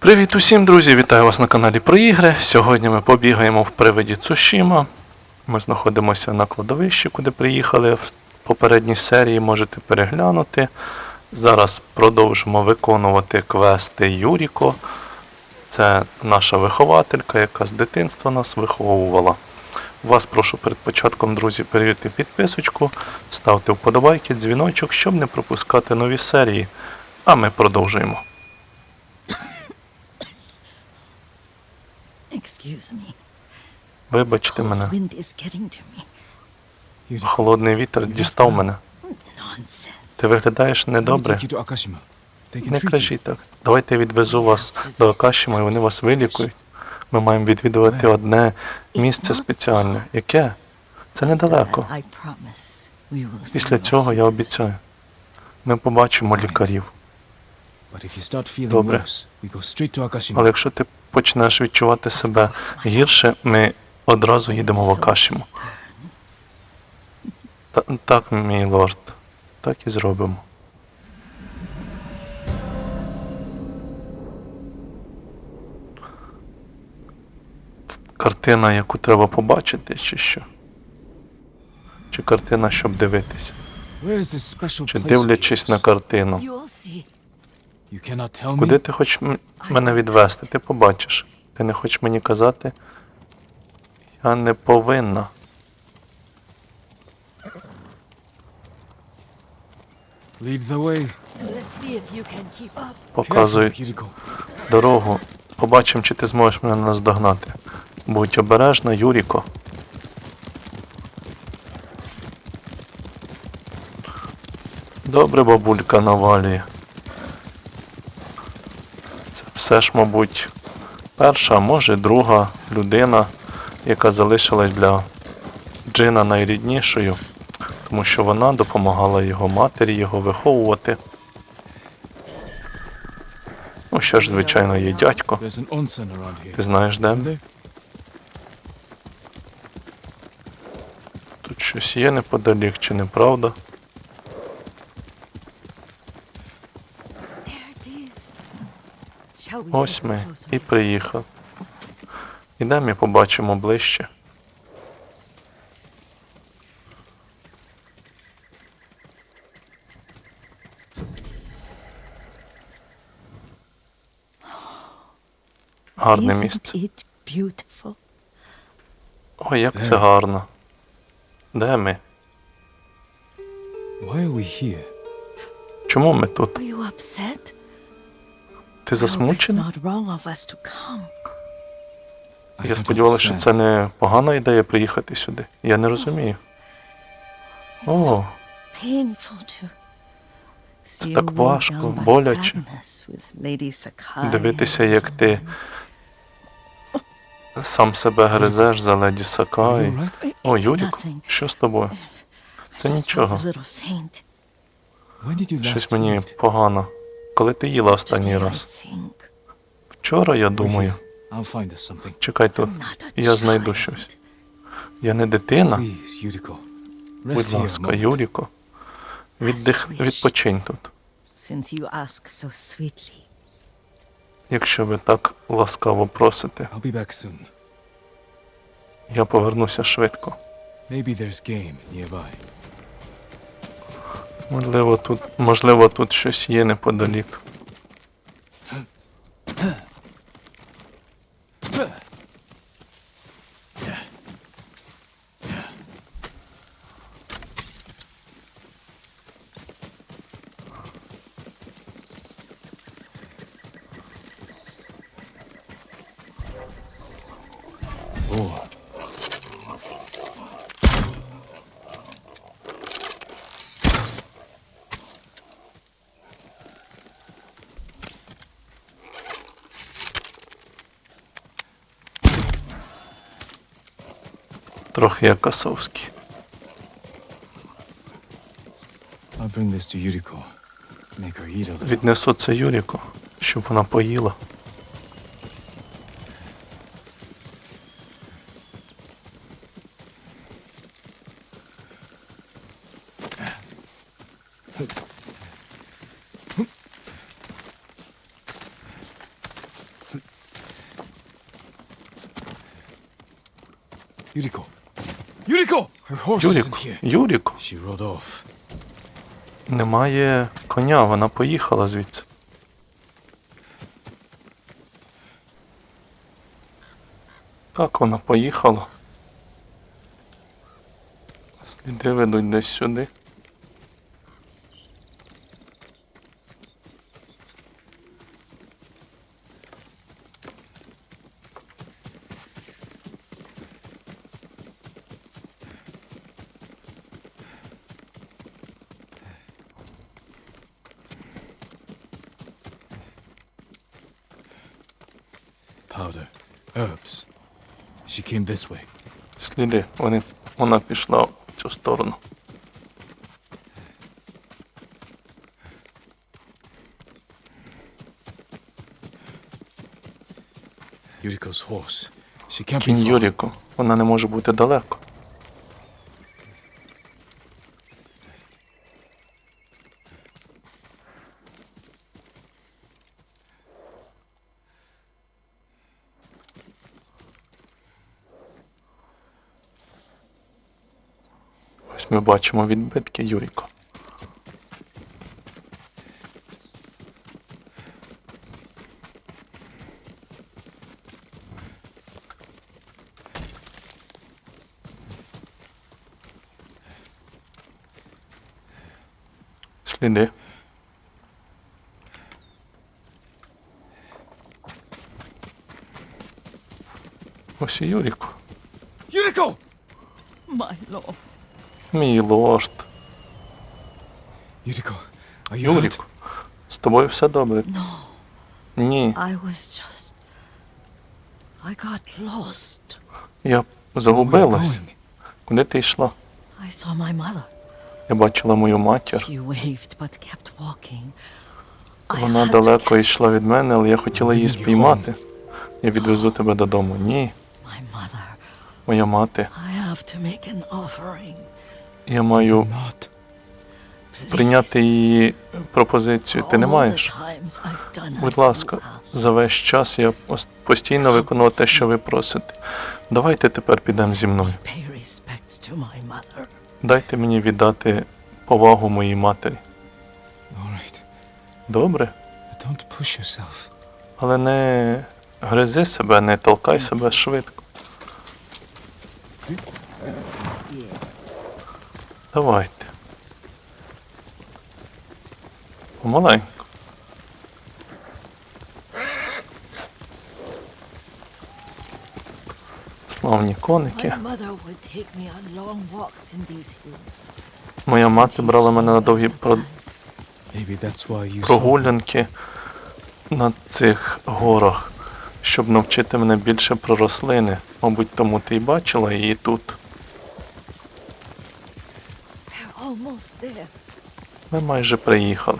Привіт усім, друзі! Вітаю вас на каналі про ігри. Сьогодні ми побігаємо в привиді Цушіма. Ми знаходимося на кладовищі, куди приїхали в попередній серії, можете переглянути. Зараз продовжимо виконувати квести Юріко. Це наша вихователька, яка з дитинства нас виховувала. Вас прошу перед початком, друзі, перевірити підписочку, ставте вподобайки, дзвіночок, щоб не пропускати нові серії. А ми продовжуємо. Excuse me. Вибачте мене. wind is getting to me. Холодний вітер дістав мене. Ти виглядаєш недобре. Не кажіть так. Давайте я відвезу вас до Акашіма і вони вас вилікують. Ми маємо відвідувати одне місце спеціальне. Яке? Це недалеко. I promise we will see Після цього я обіцяю. Ми побачимо лікарів. But if you start feeling Добре. Але якщо ти почнеш відчувати себе гірше, ми одразу їдемо в Акашіму. Та- Так, мій лорд. Так і зробимо. Картина, яку треба побачити, чи що? Чи картина, щоб дивитися? Чи дивлячись на картину? Куди ти хочеш мене відвести? Ти побачиш. Ти не хочеш мені казати? Я не повинна. Lead the way. Let's see if you can keep up. Показуй дорогу. Побачимо, чи ти зможеш мене наздогнати. Будь обережна, Юріко. Добре, бабулька навалює. Все ж, мабуть, перша, а може друга людина, яка залишилась для Джина найріднішою, тому що вона допомагала його матері його виховувати. Ну, ще ж, звичайно, є дядько. Ти знаєш де? Тут щось є неподалік, чи неправда? Ось ми і look? приїхали. Ідемо і побачимо ближче. Гарне місце. Ой, як це гарно. Де ми? Чому ми тут? Come. I Я сподівалася, що це не погана ідея приїхати сюди. Я не розумію. О, see так важко, боляче. Дивитися, як ти сам себе гризеш за леді Сакай. О, Юрік, що з тобою? Це нічого. Щось мені погано. Коли ти їла останній раз? Вчора, я думаю. Чекай тут. Я знайду щось. Я не дитина. Будь ласка. Юріко. Віддих, відпочинь тут. Якщо ви так ласкаво просите, я повернуся швидко. Можливо, тут, можливо, тут щось є неподалік. трохи як Косовський. Віднесу це Юріку, щоб вона поїла. Юріко. Юріко! Юрік. Юрік, немає коня, вона поїхала звідси. Так, вона поїхала. Сліди ведуть десь сюди. Powder. Herbs. She came this way. Сліди, вони, вона пішла в цю сторону. Yuriko's horse. She can't be Кінь far. Юріку, вона не може бути далеко. Ось ми бачимо відбитки Юріка. Сліди. Ось і Юрік. Yuriko! My lord. Мій лорд. Are you? Юрік. З тобою все добре? No, Ні. I was just. I got lost. Я загубилась. Куди ти йшла? I saw my mother. Я бачила мою матір. She waved but kept walking. Вона далеко йшла від мене, але я хотіла її спіймати. Я відвезу тебе додому. Ні, My mother. моя мати. I have to make an offering. Я маю прийняти її пропозицію. Ти не маєш. Будь ласка, за весь час я постійно виконував те, що ви просите. Давайте тепер підемо зі мною. Дайте мені віддати повагу моїй матері. Добре? Але не гризи себе, не толкай себе швидко. Давайте. Помаленьку. Славні коники. Моя мати брала мене на довгі прогулянки на цих горах, щоб навчити мене більше про рослини. Мабуть, тому ти й бачила її тут. There. Ми майже приїхали.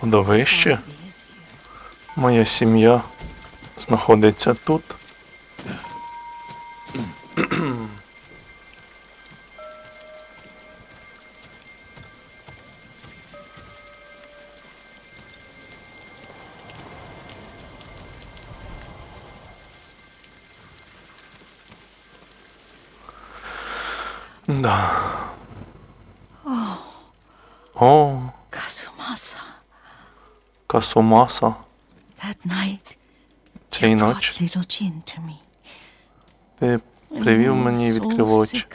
Кладовище. Моя сім'я знаходиться тут. Касумаса. Цієї ночі ти привів мені відкрив очі.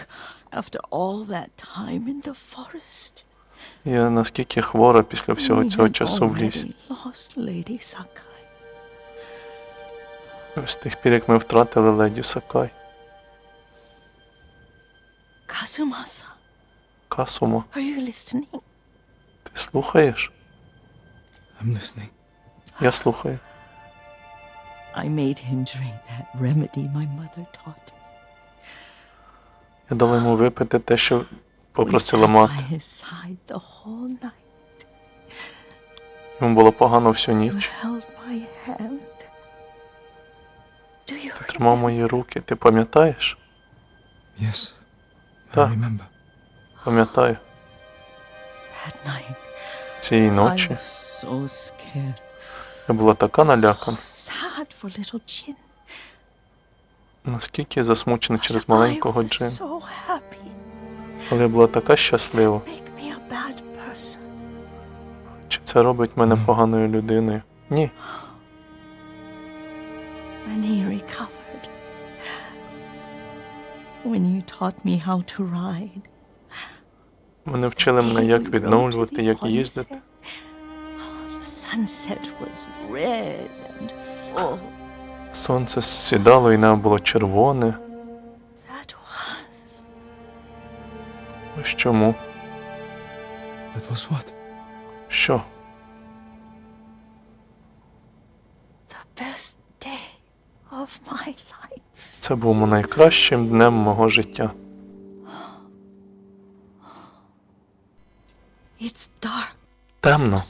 Я наскільки хвора після всього цього часу в лісі. З тих пір, як ми втратили леді Сакай. Kasumasa, Касума, ти слухаєш? I'm listening. Я слухаю. I made him drink that remedy my mother taught. Я дала йому випити те, що попросила мати. by his side the whole night. Йому було погано всю You ніч. held my hand. Do you Ти тримав мої руки. Ти пам'ятаєш? Yes. I remember. Пам'ятаю. that night? Цієї ночі was so scared. я була така налякана, So sad for little Jin. наскільки я засмучений через маленького Джин. Але я була така щаслива. Make me a bad person. Чи це робить мене поганою людиною? Ні. When you taught me how to ride. Вони вчили мене, як відновлювати, як їздити. Сонце сідало і небо було червоне. Ось чому? Що? Це був найкращим днем мого життя. Темно.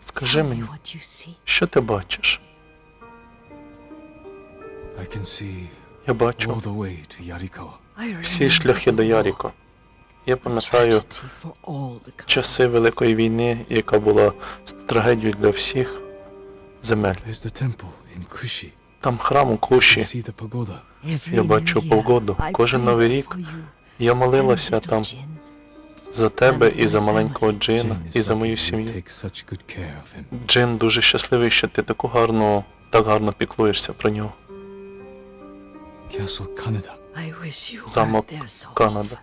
Скажи мені, що ти бачиш? Я all бачу the way to Yariko. I всі шляхи the до Яріко. Я пам'ятаю часи. Великої війни, яка була трагедією для всіх земель. Там храм у Куші. Я бачу погоду. Кожен новий рік Я молилася там. За тебе і за маленького Джина, і за мою сім'ю. Джин дуже щасливий, що ти таку гарну, так гарно піклуєшся про нього. Замок Канада.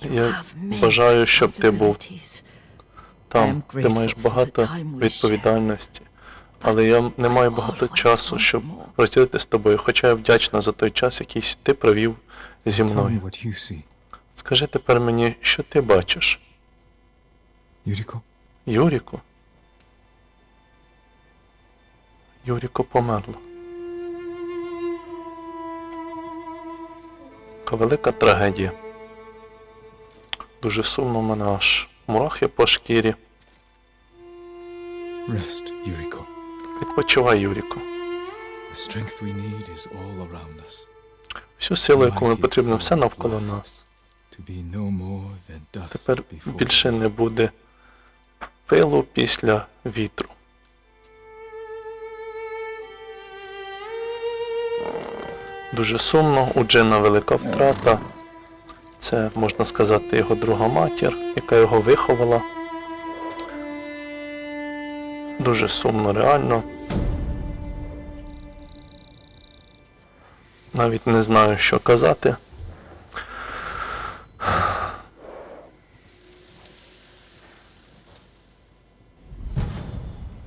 Я бажаю, щоб ти був там. Ти маєш багато відповідальності. Але я не маю багато часу, щоб розділити з тобою, хоча я вдячна за той час, який ти провів зі мною. Скажи тепер мені, що ти бачиш? Yuriko? Юріку? Юріко померла. Яка велика трагедія. Дуже сумно в мене аж мурахи по шкірі. Rest, Yuriko. Відпочивай, Юріко. Всю силу, яку Mighty потрібно, все навколо нас. Тепер більше не буде пилу після вітру. Дуже сумно, у Джина велика втрата. Це, можна сказати, його друга матір, яка його виховала. Дуже сумно, реально. Навіть не знаю, що казати.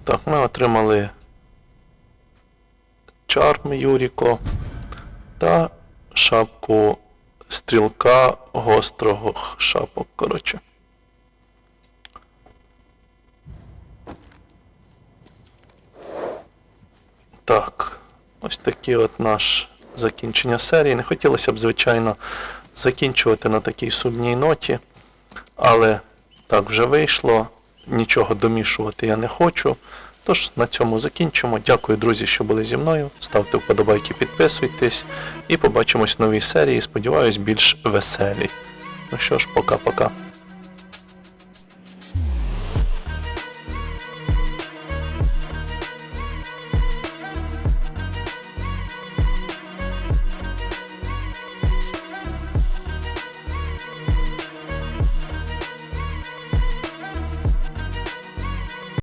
Так, ми отримали чарм Юріко та шапку стрілка гострого шапок, коротше. Так, ось такі от наш закінчення серії. Не хотілося б, звичайно, закінчувати на такій сумній ноті, але так вже вийшло. Нічого домішувати я не хочу. Тож на цьому закінчимо. Дякую, друзі, що були зі мною. Ставте вподобайки, підписуйтесь і побачимось в новій серії. Сподіваюсь, більш веселій. Ну що ж, пока-пока.